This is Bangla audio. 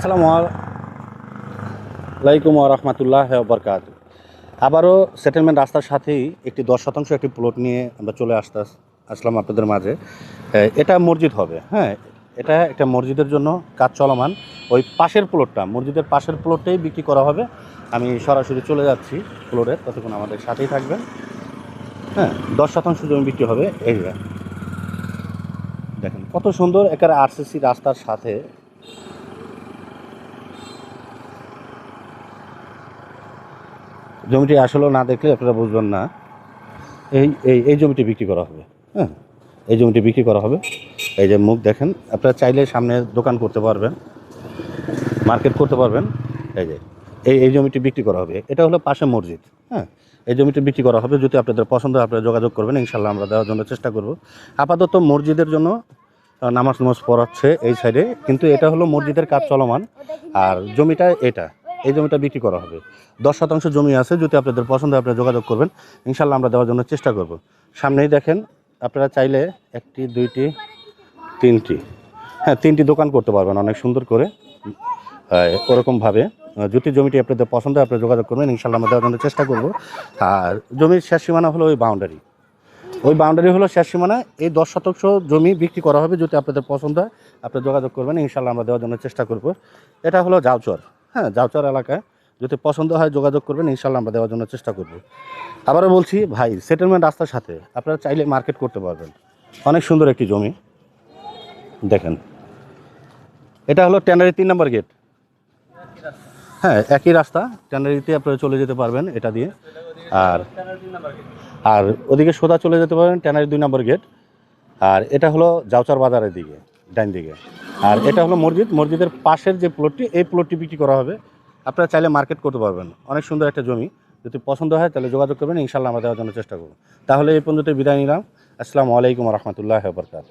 আসসালামু আলাইকুম রহমতুল্লাহ বরকাত আবারও সেটেলমেন্ট রাস্তার সাথেই একটি দশ শতাংশ একটি প্লট নিয়ে আমরা চলে আসতে আসলাম আপনাদের মাঝে। এটা মসজিদ হবে হ্যাঁ? এটা একটা মসজিদের জন্য কাজ চলমান। ওই পাশের প্লটটা মসজিদের পাশের প্লটটাই বিক্রি করা হবে। আমি সরাসরি চলে যাচ্ছি প্লটে ততক্ষণ আমাদের সাথেই থাকবেন। হ্যাঁ দশ শতাংশ জমি বিক্রি হবে এই। দেখেন, কত সুন্দর একেবারে আরসিসি রাস্তার সাথে জমিটি আসলে না দেখলে আপনারা বুঝবেন না। এই এই এই জমিটি বিক্রি করা হবে। হ্যাঁ এই জমিটি বিক্রি করা হবে। এই যে মুখ দেখেন, আপনারা চাইলে সামনে দোকান করতে পারবেন, মার্কেট করতে পারবেন। এই যে, এই এই জমিটি বিক্রি করা হবে। এটা হলো পাশে মসজিদ। হ্যাঁ এই জমিটি বিক্রি করা হবে। যদি আপনাদের পছন্দ হয়, আপনারা যোগাযোগ করবেন। ইনশাল্লাহ আমরা দেওয়ার জন্য চেষ্টা করব। আপাতত মসজিদের জন্য নামাজ নামাজ পড়াচ্ছে এই সাইডে। কিন্তু এটা হলো মসজিদের কাজ চলমান। আর জমিটা এটা। এই জমিটা বিক্রি করা হবে। দশ শতাংশ জমি আছে, যদি আপনাদের পছন্দ আপনারা যোগাযোগ করবেন। ইনশাল্লাহ আমরা দেওয়ার জন্য চেষ্টা করব। সামনেই দেখেন, আপনারা চাইলে একটি, দুইটি, তিনটি হ্যাঁ তিনটি দোকান করতে পারবেন অনেক সুন্দর করে। ওরকমভাবে। যদি জমিটি আপনাদের পছন্দ হয় আপনারা যোগাযোগ করবেন ইনশাল্লাহ আমরা দেওয়ার জন্য চেষ্টা করব। আর জমির শেষ সীমানা হলো ওই বাউন্ডারি ওই বাউন্ডারি হলো শেষ সীমানা। এই দশ শতাংশ জমি বিক্রি করা হবে, যদি আপনাদের পছন্দ হয় আপনারা যোগাযোগ করবেন ইনশাল্লাহ আমরা দেওয়ার জন্য চেষ্টা করব। এটা হলো জাউচর হ্যাঁ জাউচর এলাকায় যদি পছন্দ হয় যোগাযোগ করবেন, ইনশাল্লাহ আমরা দেওয়ার জন্য চেষ্টা করব। আবারও বলছি, ভাই সেটেলমেন্ট রাস্তার সাথে আপনারা চাইলে মার্কেট করতে পারবেন। অনেক সুন্দর একটি জমি। দেখেন। এটা হলো ট্যানারি তিন নম্বর গেট। হ্যাঁ একই রাস্তা, ট্যানারিতে আপনারা চলে যেতে পারবেন এটা দিয়ে। আর আর ওদিকে সোজা চলে যেতে পারেন ট্যানারি দুই নম্বর গেট। আর এটা হলো জাউচার বাজারের দিকে। ডাইন দিকে। আর এটা হলো মসজিদ। মসজিদের পাশের যে প্লটটি এই প্লটটি বিক্রি করা হবে। আপনারা চাইলে মার্কেট করতে পারবেন। অনেক সুন্দর একটা জমি। যদি পছন্দ হয়, তাহলে যোগাযোগ করবেন। ইনশাল্লাহ আমরা দেওয়ার জন্য চেষ্টা করব। তাহলে এই পর্যন্ত বিদায় নিলাম। আসসালামু আলাইকুম রহমতুল্লাহ বরকাত